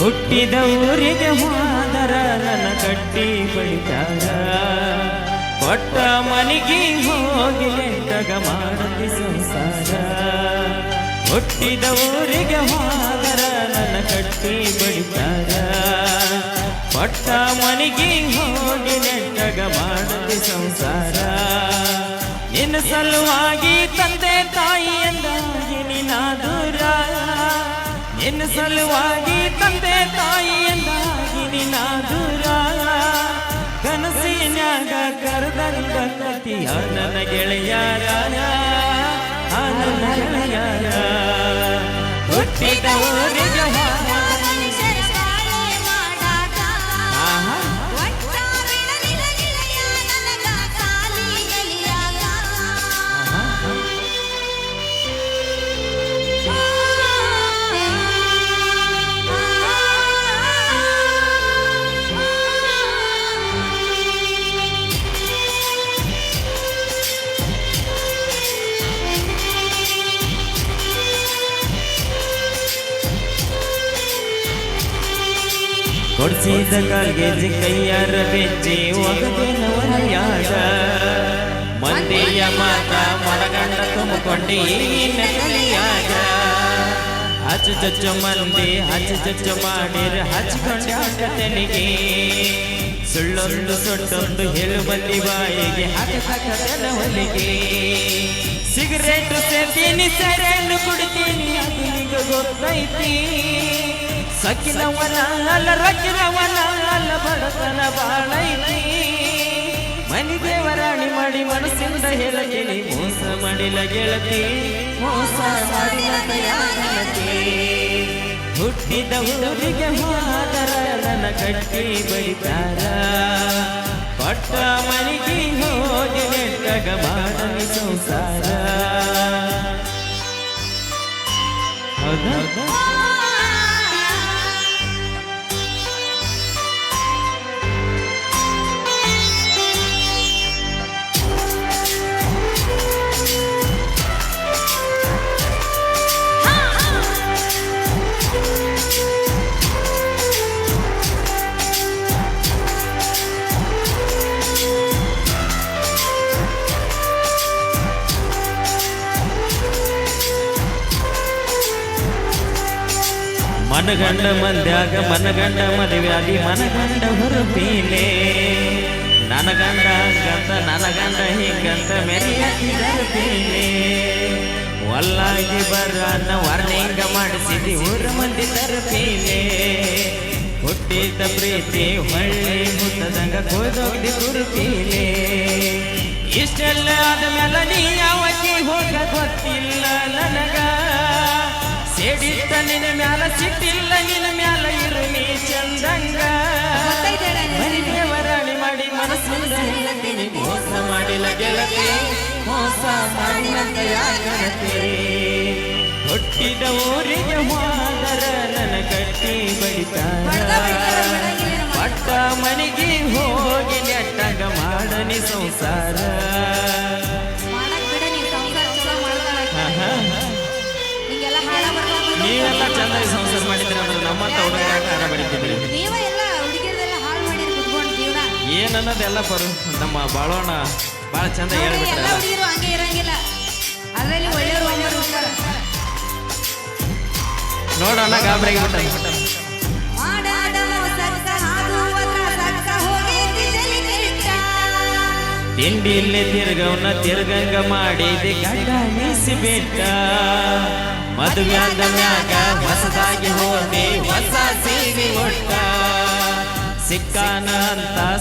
ಊರಿಗೆ ಹೋದರ ನನ್ನ ಕಟ್ಟಿ ಬಳಿತಾರ ಕೊಟ್ಟ ಮನೆಗೆ ಹೋಗಿ ತಗ ಮಾಡತಿ ಸಂಸಾರ. ಹುಟ್ಟಿದ ಊರಿಗೆ ಹೋದರ ನನ್ನ ಕಟ್ಟಿ ಬಳಿತಾರ ಕೊಟ್ಟ ಮನೆಗೆ ಹೋಗಿ ತಗ ಮಾಡತಿ ಸಂಸಾರ. ನಿನ್ನ ಸಲುವಾಗಿ ತಂದೆ ತಾಯಿ ಎಂದಾಗಿ ನಿನಾದೂರ ನಿನ್ನ ಸಲುವಾಗಿ ತಂದೆ ತಾಯಿ ಎಂದಾಗಿ ನಿನಾದೂರ ಕನಸಿನ್ಯಾಗ ಬಂದತಿಯ ನನ್ನ ಗೆಳೆಯರ ಕೊಡ್ಸಿದ ಕಾಲ್ಗೆಜಿ ಕೈಯಾರ ಬೆಚ್ಚಿ ಒಗದಿನವರ ಯಾಗ. ಮಂದಿಯ ಮಾತ ಮನಗಂಡ ತುಂಬಿಕೊಂಡಿ ನಕಲಿಯಾದ ಹಚ್ಚು ಚಚ್ಚು ಮಂದಿ, ಹಚ್ಚು ಚಚ್ಚು ಮಾಡಿರ ಹಚ್ಕೊಂಡೆ ತೆಲಿಗೆ ಸುಳ್ಳೊಂದು ಸೊಟ್ಟೊಂದು ಹೇಳು ಬಂದಿ ಬಾಯಿಗೆ ಹಾಕತಕ್ಕದೆಲ್ಲ ಹೊಲಿಗೆ. ಸಿಗರೇಟು ಸೇರ್ತೀನಿ, ಸೆರೆಯನ್ನು ಕುಡಿತೀನಿ, ಅದು ನಿಮಗೆ ಗೊತ್ತೈತಿ. ಸಕ್ಕಿನವನ ಅಲ್ಲ ರಕ್ಕಿನವನ ಅಲ್ಲ, ಬಡತನ ಬಾಳೈತಿ. ಮನಿ ದೇವರಾಣಿ ಮಾಡಿ ಮನಸ್ಸಿಂದ ಹೇಳತೀನಿ ಮೋಸ ಮಾಡಿಲ ಗೆಳತಿ. ಮೋಸ ಮಾಡಿಲ ಗೆಳತಿ. ಹುಟ್ಟಿದ ಊರಿಗೆ ಹೋದರ ನನ್ನ ಕಟ್ಟಿ ಬಡಿತಾರ. ಪಟ್ಟ ಮನಿಗೆ ಹೋಗಿ ನೆಟ್ಟಗ ಮಾಡಲಿ ಸಂಸಾರ. ಹೌದಾ? ಮನಗಂಡ ಮಂದ್ಯಾಗ ಮನಗಂಡ ಮದುವೆಯಾಗಿ ಮನಗಂಡ ಹೊರಪೀಲೆ. ನನಗಂಡ ಹಂಗಂತ, ನನಗಂಡ ಹಿಂಗಂತ ಮೆರೆಯತ್ತಿದರಪೀಲೆ ಒಲ್ಲಾಗಿ ಬರನ್ನ ವರ್ಣಿಂಗ ಮಾಡಿಸಿದಿ ಊರ ಮಂದಿ ತರಪೀಲೆ. ಹುಟ್ಟಿದ ಪ್ರೀತಿ ಹೊಳ್ಳಿ ಮುಟ್ಟದಂಗ ಕೋದೋಗ್ದಿ ಕುರುಪೀಲೆ. ಇಷ್ಟೆಲ್ಲ ಆದ್ಮೇಲೆ ನೀ ಯಾವ ಹೋಗ ಗೊತ್ತಿಲ್ಲ ನನಗ. ಸೇಡಿತ್ತ ನಿನ್ನ ಮ್ಯಾಲ ಸಿಟ್ಟಿಲ್ಲ ನಿನ್ನ ಮ್ಯಾಲ ಇರು ನೀ ಚಂದಂಗ. ನಿನಗೆ. ಮಾಡಿ ಮನಸ್ಸು ಮೋಸ ಮಾಡಿಲ್ಲ ಗೆಳತಿ. ಮೋಸ ಮಾಡಿದಂತ ಯಾಕನತಿ ಹುಟ್ಟಿದ ಊರಿಗೆ ಮಾದರ ನನ್ನ ಕಟ್ಟಿ ಬಡಿತಾರ, ಪಟ್ಟ ಮನೆಗೆ ಹೋಗಿ ನೆಟ್ಟಗ ಮಾಡನಿ ಸಂಸಾರ. ನೀವೆಲ್ಲ ಚಂದಾಗಿ ಸಂಸಾರ ಮಾಡಿದ್ರೆ ಅಂದ್ರೆ ನಮ್ಮಂತ ಹುಡುಗರ ಹಾರ ಬಡಿತಿದ್ರಿ ನೀವೇ ಎಲ್ಲ ಹುಡುಗಿಯರೆಲ್ಲ ಹಾಳು ಮಾಡಿರಿ ಕುತ್ಕೊಂಡು ಜೀವನ. ಏನನ್ನೋದೆಲ್ಲ ಬರು ನಮ್ಮ ಬಾಳೋಣ ಭಾಳ ಚಂದ ನೋಡಿ, ಎಲ್ಲ ಹೇಳ್ಬಿಟ್ರಲ್ಲ ಹುಡುಗಿರು ಹಂಗೆ ಇರಂಗಿಲ್ಲ. ಅದರಲ್ಲಿ ಒಳ್ಳೆಯವರು ಒಳ್ಳೆಯವರು ಇರ್ತಾರ. ನೋಡೋಣ ಗಾಬರಿ ಮಾಡಾದ ಮೋಸಕ್ಕ ಹಾದು ಹೋದ್ರ ಸಕ್ಕ ಹೋಗೈತಿ ತಲಿ ಕೆಟ್ಟ. ತಿಂಡಿ ಇಲ್ಲೇ ತಿರ್ಗವನ್ನ ತಿರ್ಗಂಗ ಮಾಡಿದೆ ಗಡ್ಡ ಬಿಟ್ಟ ಮದುವೆಯಾದ ಮ್ಯಾಗ ಹೊಸದಾಗಿ ಹೋಗಿ ಹೊಸ ಸೀರಿ ಒಟ್ಟ ಸಿಕ್ಕಾನ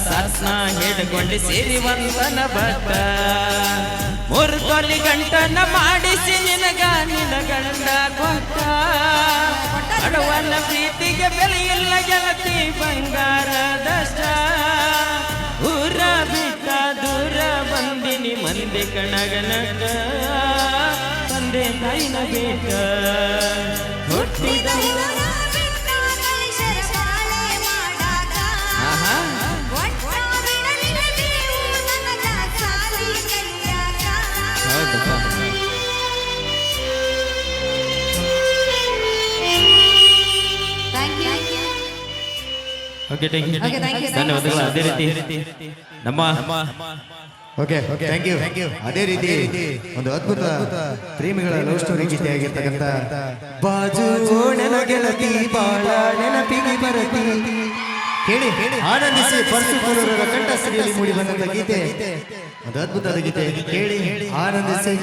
ಸಸ್ನ ಹಿಡ್ಕೊಂಡು ಸೇರಿ ಒಂದನ ಬಟ್ಟ. ಮೂರು ತೊಲಿ ಗಂಟನ ಮಾಡಿಸಿ ನಿನಗ ನಿನ ಗಂಡ ಕೊಟ್ಟ. ಅಡವನ ಪ್ರೀತಿಗೆ ಬೆಲೆಯಿಲ್ಲ ಗೆಳತಿ ಬಂಗಾರದಷ್ಟ. ಊರ ಬಿಟ್ಟ ದೂರ ಬಂದಿನಿ ಮಂದಿ ಕಣಗ ನಟ ತಂದೆ ತಾಯಿನ ಬೇಕ ಹುಟ್ಟಿದ. Okay thank you. ಧನ್ಯವಾದಗಳು. ಅದೇ ರೀತಿ ನಮ್ಮ okay okay thank you thank you ಅದೇ ರೀತಿ ಒಂದು ಅದ್ಭುತ ಪ್ರೇಮಿಗಳ ಲವ್ ಸ್ಟೋರಿ ಗೀತೆ ಆಗಿರ್ತಕ್ಕಂಥ ಬಾಜು ಓಣನ ಗೆಳತಿ ಬಾಳ ನೆನಪಿಗೆ ಬರತಿ. ಕೇಳಿ ಆನಂದಿಸಿ ಪರಸು ಕೋಲೂರರ ಕಂಠಸ್ಥರಿಯಲ್ಲಿ ಮೂಡಿ ಬಂದಂತ ಗೀತೆ. ಒಂದು ಅದ್ಭುತದ ಗೀತೆ. ಕೇಳಿ ಆನಂದಿಸಿ.